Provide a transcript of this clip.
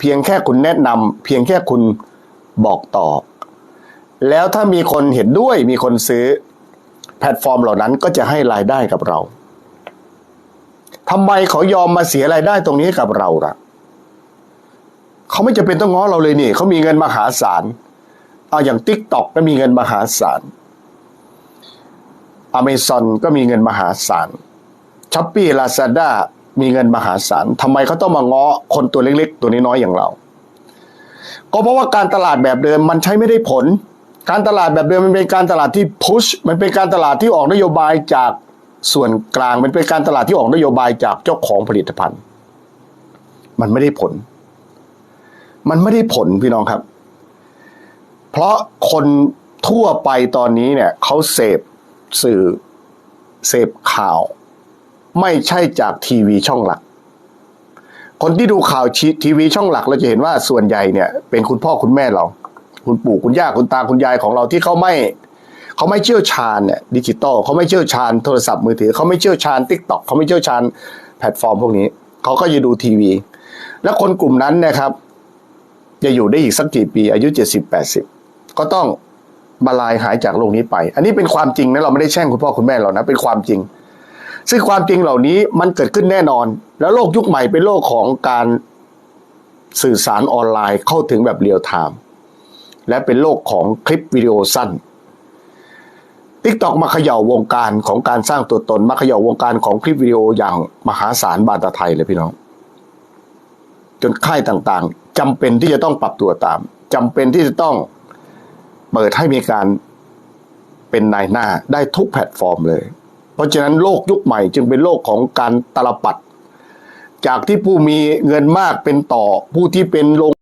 เพียงแค่คุณแนะนำเพียงแค่คุณบอกต่อ แล้วถ้ามีคนเห็นด้วยมีคนซื้อ แพลตฟอร์มเหล่านั้นก็จะให้รายได้กับเราทำไมเขายอมมาเสียรายได้ตรงนี้กับเราล่ะเขาไม่จะเป็นต้องง้อเราเลยนี่เขามีเงินมหาศาลเอาอย่างติ๊กต็อกก็มีเงินมหาศาลอเมซอนก็มีเงินมหาศาลช้อปปี้ลาซาด้า มีเงินมหาศาลทำไมเขาต้องมาง้อคนตัวเล็กๆ ตัวน้อยๆอย่างเรา ก็เพราะว่าการตลาดแบบเดิมมันใช้ไม่ได้ผล การตลาดแบบเดิมมันเป็นการตลาดที่พุชมันเป็นการตลาดที่ออกนโยบายจากส่วนกลางมันเป็นการตลาดที่ออกนโยบายจากเจ้าของผลิตภัณฑ์ มันไม่ได้ผล มันไม่ได้ผลพี่น้องครับ เพราะคนทั่วไปตอนนี้เนี่ยเขาเสพสื่อเสพข่าว ไม่ใช่จากทีวีช่องหลัก คนที่ดูข่าวชีทีวีช่องหลักเราจะเห็นว่าส่วนใหญ่เนี่ย เป็นคุณพ่อคุณแม่เรา คุณปู่คุณย่าคุณตาคุณยายของเราที่เขาไม่เขาไม่เชี่ยวชาญเนี่ยดิจิตอลเขาไม่เชี่ยวชาญโทรศัพท์มือถือเขาไม่เชี่ยวชาญทิกตอกเขาไม่เชี่ยวชาญแพลตฟอร์มพวกนี้เขาก็จะดูทีวี แล้วคนกลุ่มนั้นนะครับ จะอยู่ได้อีกสักกี่ปีอายุเจ็ดสิบแปดสิบก็ต้องบาลายหายจากโลกนี้ไป อันนี้เป็นความจริงนะเราไม่ได้แช่งคุณพ่อคุณแม่เรานะเป็นความจริง ซึ่งความจริงเหล่านี้มันเกิดขึ้นแน่นอน แล้วโลกยุคใหม่เป็นโลกของการสื่อสารออนไลน์เข้าถึงแบบเรียลไทม์และเป็นโลกของคลิปวิดีโอสั้นทิกตอกมาเขย่าวงการของการสร้างตัวตน มาเขย่าวงการของคลิปวิดีโออย่างมหาศาลบานตะไทยเลยพี่น้อง จนค่ายต่างๆจำเป็นที่จะต้องปรับตัวตามจำเป็นที่จะต้องเปิดให้มีการเป็นนายหน้าได้ทุกแพลตฟอร์มเลย ราะฉะนั้นโลกยุคใหม่จึงเป็นโลกของการตลปัด จากที่ผู้มีเงินมากเป็นต่อผู้ที่เป็นลง